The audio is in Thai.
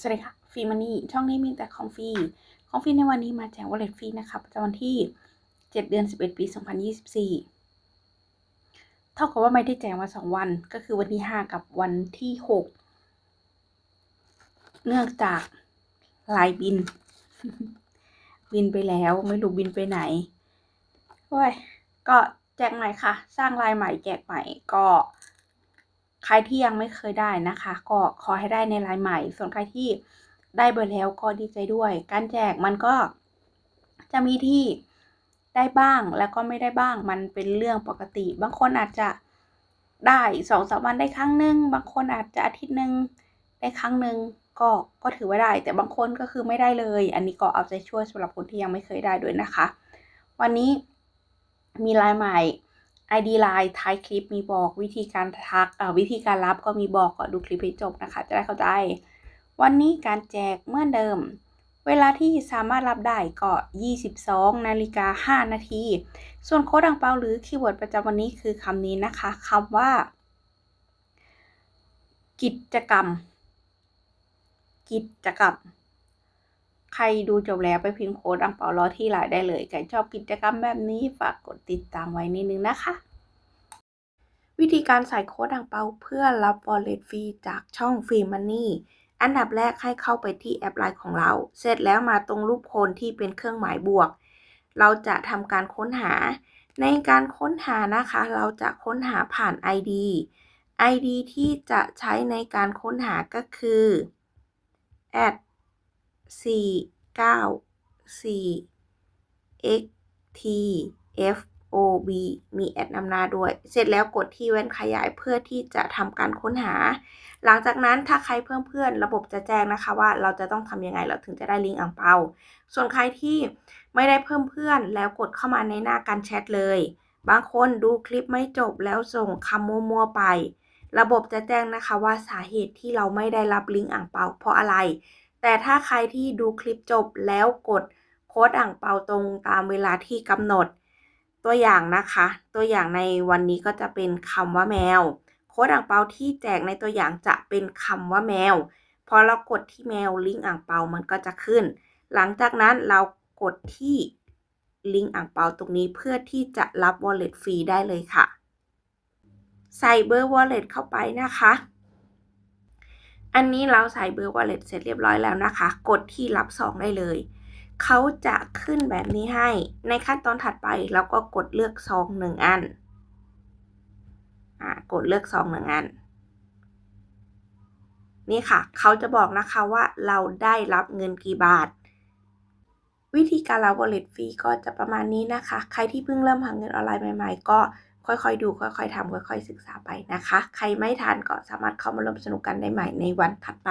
สวัสดีค่ะฟรีมันนี่ช่องนี้มีแต่ของฟรีของฟรีในวันนี้มาแจกวอลเล็ตฟรีนะคะประจำวันที่ 7 เดือน 11 ปี 2024 เท่ากับว่าไม่ได้แจกมาสองวัน ก็คือวันที่ 5 กับวันที่ 6 เนื่องจากลายบิน บินไปแล้วไม่รู้บินไปไหนโอ้ยก็แจกใหม่ค่ะ สร้างลายใหม่แจกใหม่ก็ ใครที่ยังไม่เคยได้นะคะ ก็ขอให้ได้ในลายใหม่ ส่วนใครที่ได้ไปแล้วก็ดีใจด้วย การแจกมันก็จะมีที่ได้บ้างแล้วก็ไม่ได้บ้างมันเป็นเรื่องปกติ บางคนอาจจะได้สองสามวันได้ครั้งหนึ่งบางคนอาจจะอาทิตย์หนึ่งได้ครั้งหนึ่งก็ก็ถือว่าได้ แต่บางคนก็คือไม่ได้เลย อันนี้ก็เอาใจช่วยสำหรับคนที่ยังไม่เคยได้ด้วยนะคะ วันนี้มีลายใหม่ ID ไลน์ท้ายคลิปมีบอกวิธีการทักอ่อวิธีการรับก็มีบอกก็ดูคลิปให้จบนะคะ จะได้เข้าใจ วันนี้การแจกเมื่อเดิม เวลาที่สามารถรับได้ก็ 22 นาฬิกา 5 นาที ส่วนโค้ดอังเปาหรือคีย์เวิร์ดประจำวันนี้คือคำนี้นะคะคำว่า กิจกรรม กิจกรรม ใครดูจบแล้วไปพิมพ์โค้ดอังเปารอที่ไลน์ได้เลยใครชอบกิจกรรมแบบนี้ฝากกดติดตามไว้นิดนึงนะคะ วิธีการใส่โค้ดอังเปาเพื่อรับ wallet ฟรีจากช่องฟรีมันนี่อันดับแรกให้เข้าไปที่แอปไลน์ของเรา เสร็จแล้วมาตรงรูปโคนที่เป็นเครื่องหมายบวก เราจะทำการค้นหา ในการค้นหานะคะ เราจะค้นหาผ่าน ID ID ที่จะใช้ในการค้นหาก็คือ at 4 9 4 x t f o b มีแอดนำหน้าด้วย เสร็จแล้วกดที่แว่นขยายเพื่อที่จะทำการค้นหา หลังจากนั้นถ้าใครเพิ่มเพื่อนระบบจะแจ้งนะคะว่าเราจะต้องทำยังไงเราถึงจะได้ลิงก์อ่างเปา ส่วนใครที่ไม่ได้เพิ่มเพื่อนแล้วกดเข้ามาในหน้าการแชทเลย บางคนดูคลิปไม่จบแล้วส่งคำมั่วๆไป ระบบจะแจ้งนะคะว่าสาเหตุที่เราไม่ได้รับลิงก์อ่างเปาเพราะอะไร แต่ถ้าใครที่ดูคลิปจบแล้วกดโค้ดอ่างเปาตรงตามเวลาที่กำหนด ตัวอย่างนะคะ ตัวอย่างในวันนี้ก็จะเป็นคำว่าแมว โค้ดอ่างเปาที่แจกในตัวอย่างจะเป็นคำว่าแมว พอเรากดที่แมวลิงก์อ่างเปามันก็จะขึ้น หลังจากนั้นเรากดที่ลิงก์อ่างเปาตรงนี้เพื่อที่จะรับ wallet ฟรีได้เลยค่ะ ใส่เบอร์ wallet เข้าไปนะคะ อันนี้เราใส่เบอร์ wallet เสร็จเรียบร้อยแล้วนะคะ กดที่รับซองได้เลย เขาจะขึ้นแบบนี้ให้ ในขั้นตอนถัดไปเราก็กดเลือกซองหนึ่งอัน อ่ากดเลือกซองหนึ่งอัน นี่ค่ะ เขาจะบอกนะคะว่าเราได้รับเงินกี่บาทวิธีการรับ wallet ฟรีก็จะประมาณนี้นะคะ ใครที่เพิ่งเริ่มหาเงินออนไลน์ใหม่ ๆ ก็ ค่อยๆดูค่อยๆทำค่อยๆศึกษาไปนะคะ ใครไม่ทันก็สามารถเข้ามาร่วมสนุกกันได้ใหม่ในวันถัดไป